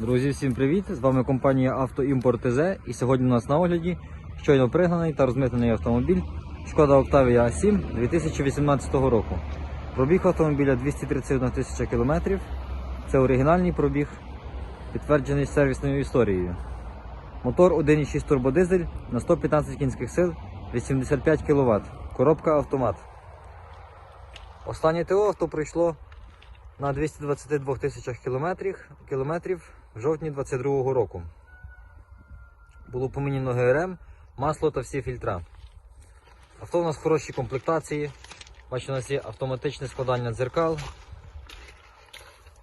Друзі, всім привіт! З вами компанія Автоімпорт ТЗ і сьогодні у нас на огляді щойно пригнаний та розмитнений автомобіль Шкода Octavia A7 2018 року. Пробіг автомобіля 231 тисяча кілометрів. Це оригінальний пробіг, підтверджений сервісною історією. Мотор 1,6 турбодизель на 115 кінських сил, 85 кВт. Коробка автомат. Останнє ТО авто пройшло на 222 тисячах кілометрів в жовтні 2022 року. Було поміняно ГРМ, масло та всі фільтра. Авто у нас в хорошій комплектації. Бачу, у нас є автоматичне складання дзеркал.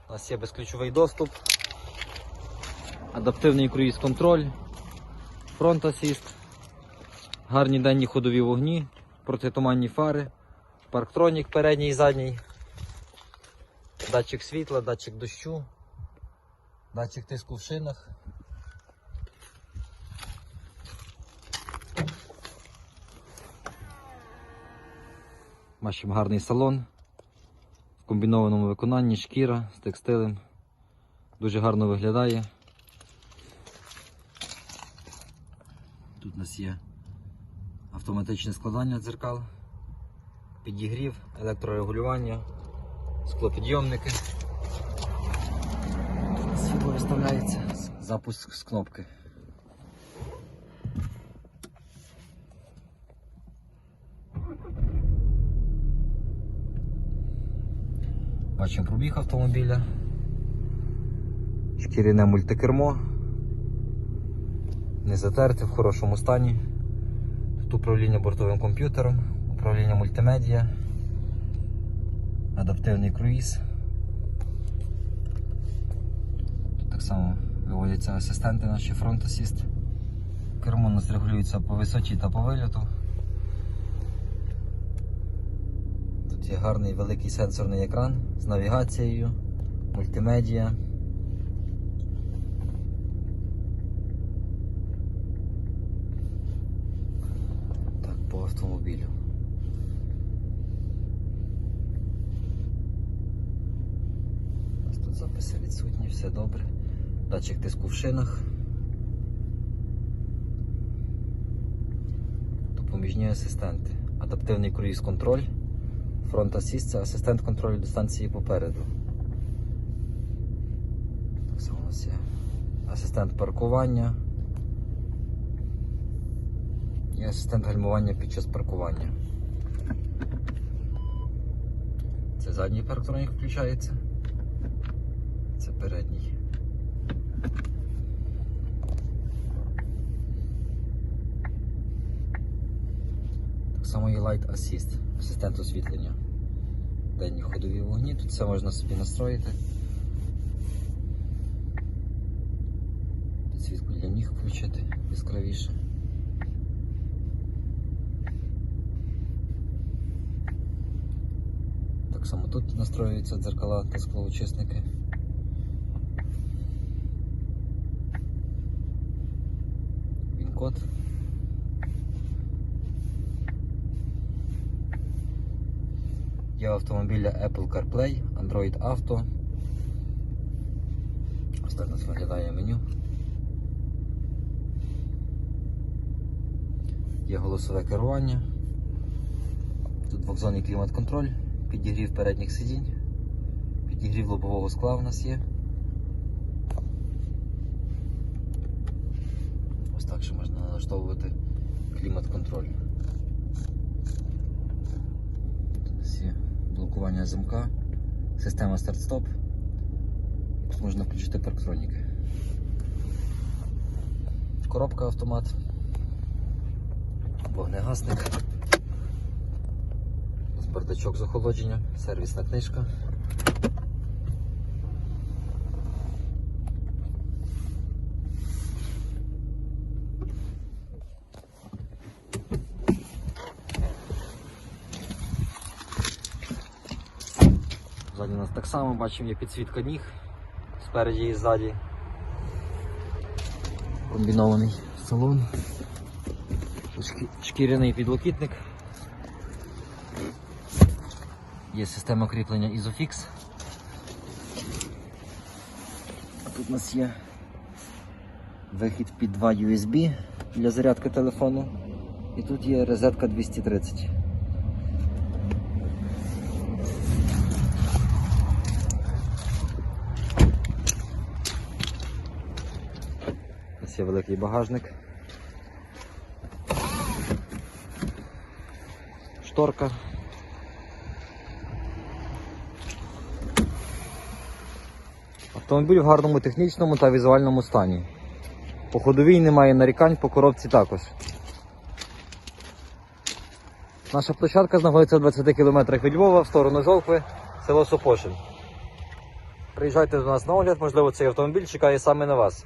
У нас є безключовий доступ, адаптивний круїз-контроль, фронт асіст, гарні денні ходові вогні, протитуманні фари, парктронік передній і задній. Датчик світла, датчик дощу, датчик тиску в шинах. Бачимо гарний салон в комбінованому виконанні, шкіра з текстилем. Дуже гарно виглядає. Тут у нас є автоматичне складання дзеркал, підігрів, електрорегулювання склопідйомники. Світло виставляється, запуск з кнопки. Бачимо пробіг автомобіля. Шкіряне мультикермо. Не затерте в хорошому стані. Тут управління бортовим комп'ютером, управління мультимедіа адаптивний круїз. Тут так само виводяться асистенти наші фронт асіст. Кермо у нас регулюється по висоті та по вильоту. Тут є гарний великий сенсорний екран з навігацією, мультимедіа. Так, по автомобілю. Записи відсутні, все добре. Датчик тиску в шинах. Допоміжні асистенти. Адаптивний круїз контроль. Фронт асіст це асистент контролю дистанції попереду. Так само у нас є асистент паркування. І асистент гальмування під час паркування. Це задній парктронік включається. Це передній. Так само є Light Assist, асистент освітлення. Денні ходові вогні, тут все можна собі настроїти. Підсвітку для ніг включити яскравіше. Так само тут настроюються дзеркала та склоочисники. Він-код. Є автомобіля Apple CarPlay, Android Auto. Ось так нас виглядає меню. Є голосове керування. Тут двохзонний клімат-контроль, підігрів передніх сидінь, підігрів лобового скла в нас є. Ось так ще можна налаштовувати клімат-контроль. Тут у нас є блокування замка, система старт-стоп. Тут можна включити парктроніки. Коробка автомат, вогнегасник, бардачок з охолодження, сервісна книжка. Ззаді у нас так само бачимо є підсвітка ніг спереді і ззаді. Комбінований салон. Шкіряний підлокітник. Є система кріплення Isofix. Тут у нас є Вихід під 2 USB для зарядки телефону. І тут є розетка 230. Є великий багажник. Шторка. Автомобіль в гарному технічному та візуальному стані. По ходовій немає нарікань, по коробці також. Наша площадка знаходиться в 20 км від Львова в сторону Жовкви, село Сопошин. Приїжджайте до нас на огляд, можливо, цей автомобіль чекає саме на вас.